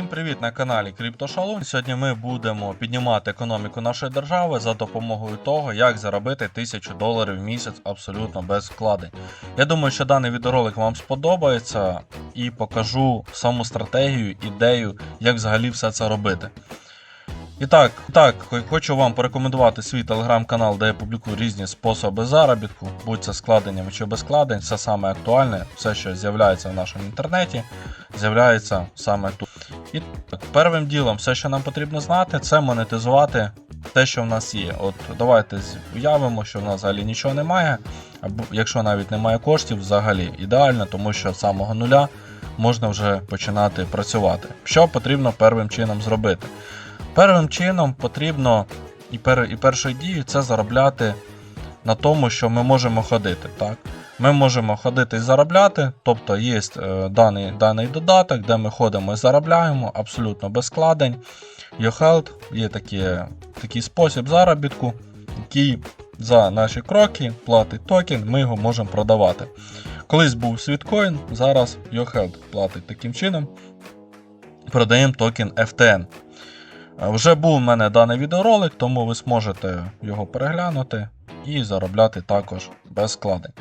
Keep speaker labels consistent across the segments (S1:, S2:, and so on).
S1: привіт на каналі CryptoShalom. Сьогодні ми будемо піднімати економіку нашої держави за допомогою того, як заробити 1000 доларів в місяць абсолютно без вкладень. Я думаю, що даний відеоролик вам сподобається і покажу саму стратегію, ідею, як взагалі все це робити. І так, так, хочу вам порекомендувати свій телеграм-канал, де я публікую різні способи заробітку, будь це складеннями чи без складень, все саме актуальне, все, що з'являється в нашому інтернеті, з'являється саме тут. І первим ділом, все, що нам потрібно знати, це монетизувати те, що в нас є. От давайте уявимо, що в нас взагалі нічого немає, або якщо навіть немає коштів, взагалі ідеально, тому що з самого нуля можна вже починати працювати. Що потрібно первим чином зробити? Первим чином потрібно і, пер, і першою дією це заробляти на тому, що ми можемо ходити. Так? Ми можемо ходити і заробляти, тобто є е, даний, даний додаток, де ми ходимо і заробляємо абсолютно без складень. YoHealth є такі, такий спосіб заробітку, який за наші кроки платить токен, ми його можемо продавати. Колись був Sweetcoin, зараз YoHealth платить таким чином. Продаємо токен FTN. Е, Вже був у мене даний відеоролик, тому ви зможете його переглянути і заробляти також без складень.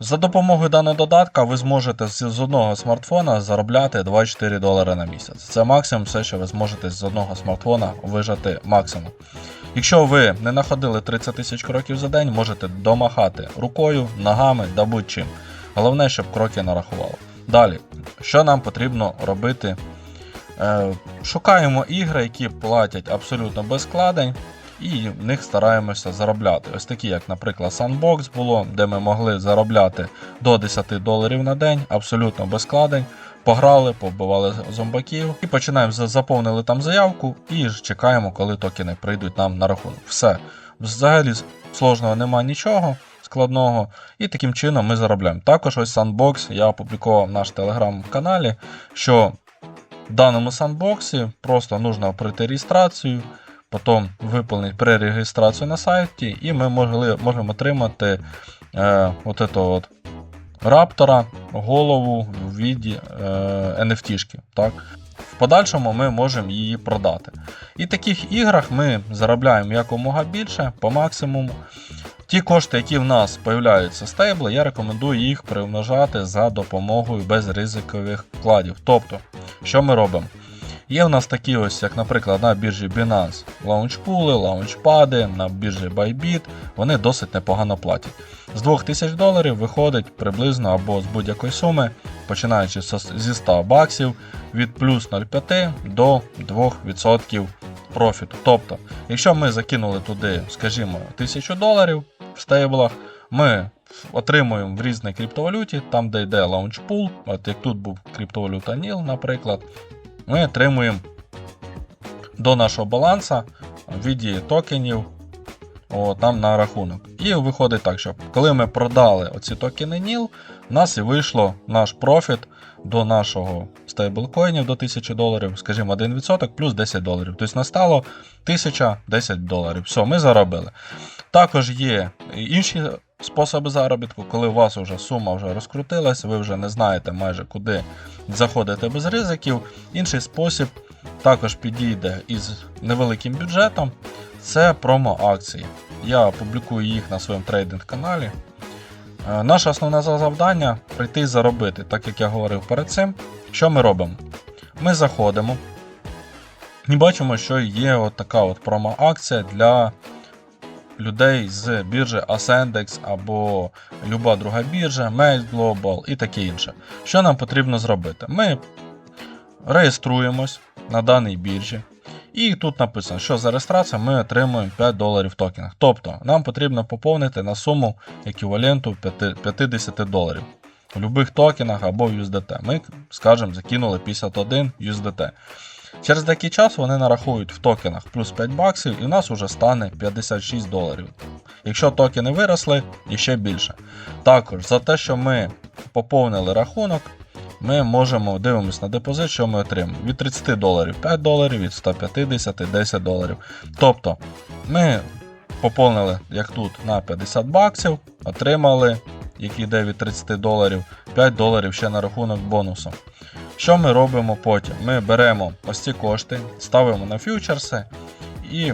S1: За допомогою даного додатка ви зможете з одного смартфона заробляти 24 долари на місяць. Це максимум все, що ви зможете з одного смартфона вижати максимум. Якщо ви не находили 30 тисяч кроків за день, можете домахати рукою, ногами да будь-чим. Головне, щоб кроки нарахувало. Далі, що нам потрібно робити Е, Шукаємо ігри, які платять абсолютно без складень, і в них стараємося заробляти. Ось такі, як, наприклад, Sandbox було, де ми могли заробляти до 10 доларів на день, абсолютно без складень. Пограли, побивали зомбаків і починаємо заповнили там заявку і ж чекаємо, коли токени прийдуть нам на рахунок. Все. Взагалі сложного немає нічого складного, і таким чином ми заробляємо. Також ось Sandbox я опублікував в наш телеграм-каналі, що в даному сандбоксі просто нужно пройти реєстрацію, потім виповнити пререєстрацію на сайті, і ми могли, можемо отримати е, от этого от раптора, голову в віді е, NFT-шки. Так? В подальшому ми можемо її продати. І в таких іграх ми заробляємо якомога більше по максимуму. Ті кошти, які в нас появляються стейбли, я рекомендую їх примножати за допомогою безризикових вкладів. Тобто, що ми робимо? Є в нас такі ось, як, наприклад, на біржі Binance лаунчпули, лаунчпади, на біржі Bybit, вони досить непогано платять. З 2000 доларів виходить приблизно або з будь-якої суми, починаючи зі 100 баксів від плюс 0,5 до 2% профіту. Тобто, якщо ми закинули туди, скажімо, 1000 доларів в стейблах, ми отримуємо в різній криптовалюті, там де йде лаунчпул, от як тут був криптовалюта NIL, наприклад, ми отримуємо до нашого баланса в віді токенів о, там на рахунок. І виходить так, що коли ми продали оці токени NIL, в нас і вийшло наш профіт до нашого стейблкоїнів до 1000 доларів, скажімо, 1% плюс 10 доларів. Тобто настало 1010 доларів. Все, ми заробили. Також є інші способи заробітку, коли у вас вже сума вже розкрутилась, ви вже не знаєте майже куди заходити без ризиків. Інший спосіб також підійде із невеликим бюджетом. Це промо-акції. Я публікую їх на своєму трейдинг-каналі. Е, Наше основне завдання прийти і заробити, так як я говорив перед цим. Що ми робимо? Ми заходимо і бачимо, що є от така от промо-акція для людей з біржі Ascendex або люба друга біржа, Mail Global і таке інше. Що нам потрібно зробити? Ми реєструємось на даній біржі. І тут написано, що за реєстрацію ми отримуємо 5 доларів в токенах. Тобто нам потрібно поповнити на суму еквіваленту 50 доларів. В будь-яких токенах або в USDT. Ми, скажімо, закинули 51 USDT. Через деякий час вони нарахують в токенах плюс 5 баксів, і в нас вже стане 56 доларів. Якщо токени виросли, і ще більше. Також за те, що ми поповнили рахунок, ми можемо дивимося на депозит, що ми отримаємо. Від 30 доларів 5 доларів, від 150 10 доларів. Тобто ми поповнили, як тут, на 50 баксів, отримали, який йде від 30 доларів, 5 доларів ще на рахунок бонусом. Що ми робимо потім? Ми беремо ось ці кошти, ставимо на фьючерси і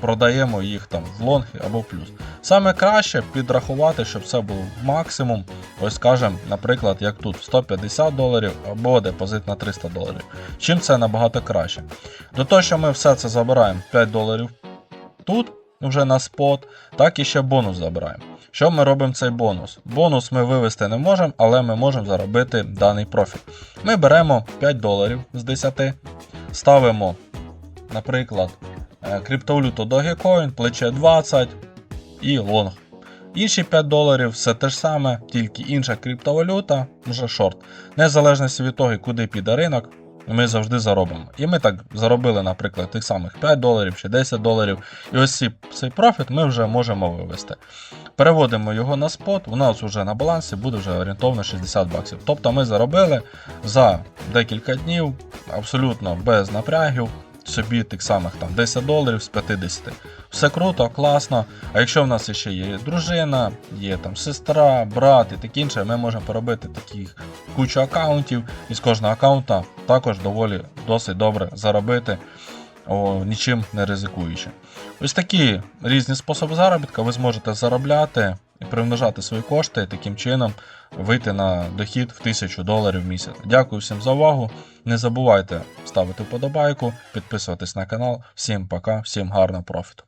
S1: продаємо їх там в лонг або плюс. Саме краще підрахувати, щоб це було максимум. Ось скажемо, наприклад, як тут 150 доларів або депозит на 300 доларів. Чим це набагато краще? До того, що ми все це забираємо 5 доларів тут, вже на спот, так і ще бонус забираємо. Що ми робимо цей бонус? Бонус ми вивести не можемо, але ми можемо заробити даний профіт. Ми беремо 5 доларів з 10, ставимо, наприклад, е, криптовалюту Dogecoin, плече 20 і лонг. Інші 5 доларів все те ж саме, тільки інша криптовалюта, вже шорт. Незалежно від того, куди піде ринок, ми завжди заробимо. І ми так заробили, наприклад, тих самих 5 доларів чи 10 доларів. І ось цей профіт ми вже можемо вивести. Переводимо його на спот, у нас вже на балансі буде вже орієнтовно 60 баксів. Тобто ми заробили за декілька днів абсолютно без напрягів. Собі тих самих там 10 доларів з 50. Все круто, класно. А якщо в нас ще є дружина, є там сестра, брат і таке інше, ми можемо поробити таких кучу аккаунтів, і з кожного аккаунта також доволі досить добре заробити, о, нічим не ризикуючи. Ось такі різні способи заробітку ви зможете заробляти примножати свої кошти і таким чином вийти на дохід в 1000 доларів в місяць. Дякую всім за увагу. Не забувайте ставити вподобайку, підписуватись на канал. Всім пока, всім гарного профіту.